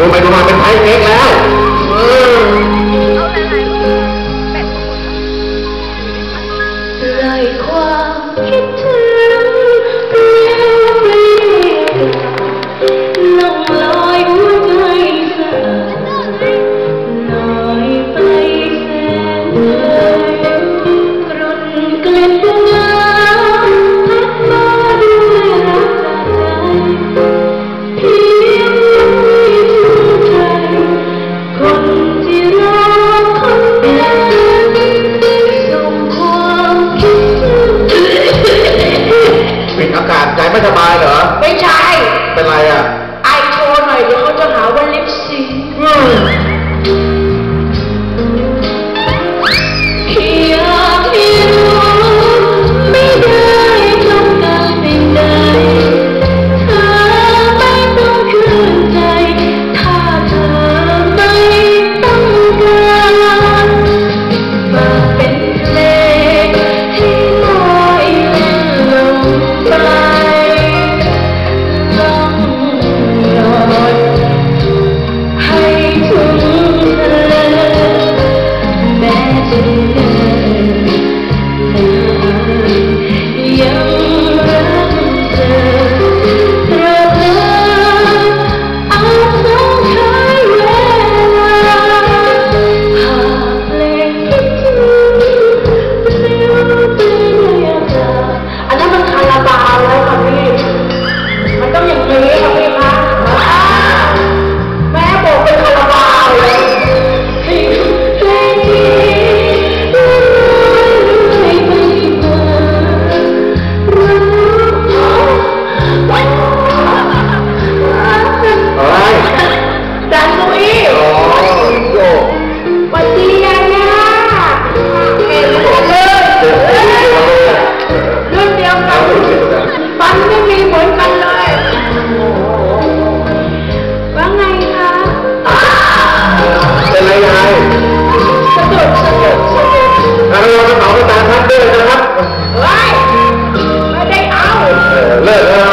ดูไปดูมาเป็นไทยเค้กแล้วเออไร้ความคิดถึง ไม่สบายเหรอ ดุดแล้วเราจะเผาตาทัดด้วยนะครับเฮ้ยไม่ได้เอาเออเลิกแล้ว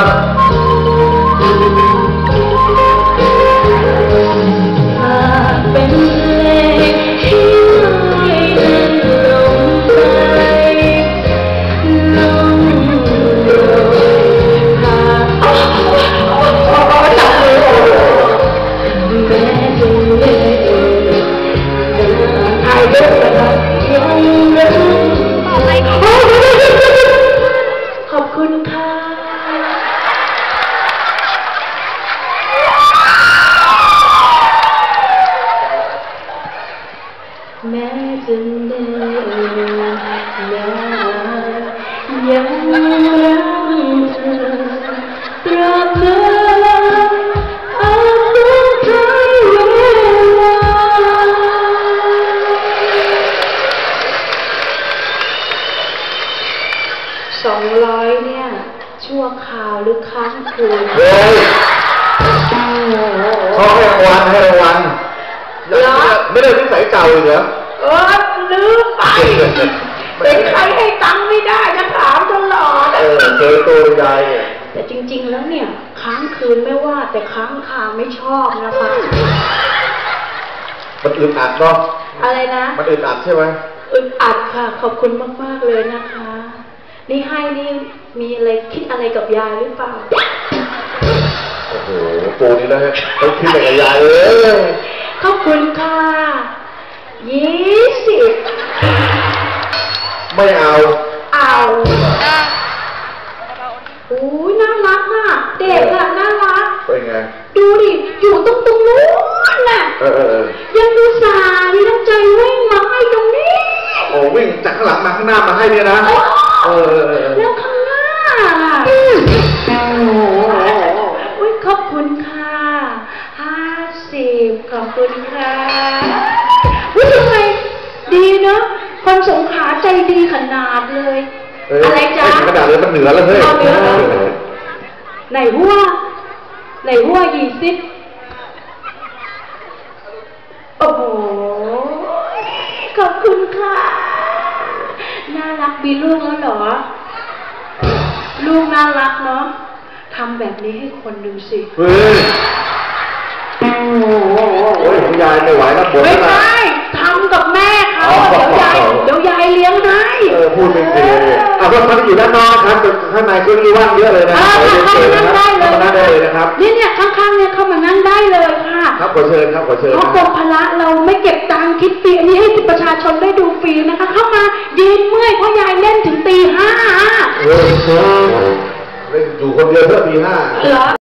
แม้จะเหนื่อยยากยังรักเธอตราบนานอาจต้องใช้เวลาสองร้อยเนี่ย ชั่วคราวหรือค้างคืน เฮ้ยเขาให้รางวัลให้รางวัล เหรอ ไม่ได้นิสัยเก่าอีกเหรอเออลืมไป เป็นใครให้ตังค์ไม่ได้จะถามตลอด เออเจอตัวยายเนี่ยแต่จริง ๆ แล้วเนี่ย ค้างคืนไม่ว่าแต่ค้างคาไม่ชอบนะคะ มันอึดอัดเนาะอะไรนะ มันอึดอัดใช่ไหมอึดอัดค่ะ ขอบคุณมาก ๆ เลยนะคะ นี่ให้นี่มีอะไรคิดอะไรกับยายหรือเปล่า โอ้โหปูนี่นะต้องคิดอะไรกับยายเลย ขอบคุณค่ะยี่สิบไม่เอา เอาโอ้ยน่ารักอะ เด็กอะน่ารัก เป็นไง ดูดิ อยู่ตรงตรงนู้นน่ะเออเออเออยังดูสามีน้ำใจวิ่งมาให้ตรงนี้ โอ้วิ่งจากข้างหลังมาข้างหน้ามาให้เนี่ยนะ เออ คุณค่ะอุ้ยทำไมดีเนาะคนสงขลาใจดีขนาดเลยเอ้ยอะไรจ๊ะม่ถึงขนาดเลยมันเหนือแล้วเฮ้ยเอาเหนือเหรอไหนหัวไหนหัวยี่สิบโอ้โห ขอบคุณค่ะ น่ารักมีลูกแล้วเหรอ ลูกน่ารักเนาะทำแบบนี้ให้คนดูสิ เฮ้ย โอ้ยของ ยายไม่ไหวแล้วหมดไม่แล้วนะใช่ทำกับแม่เขาอ๋อเดี๋ยวยายเดี๋ยวยายเลี้ยงให้เออพูดไม่ดีเลยอะก็ทำอยู่ด้านนอกนะครับแต่ข้างในก็มีว่างเยอะเลยนะอ่าขอเข้าเชิญมานะนั่งครับได้เลยเข้ามานั่งได้เลยนะครับนี่เนี่ยข้างๆเนี่ยเข้ามานั่งได้เลยค่ะครับขอเชิญครับขอเชิญเพราะนะกรมพละเราไม่เก็บตังค์คิดฟรีอันนี้ให้ประชาชนได้ดูฟรีนะคะ เข้ามายืนเมื่อยเพราะยายเล่นถึงตีห้าเออเล่นอยู่คนเดียวเพื่อตีห้าเหรอ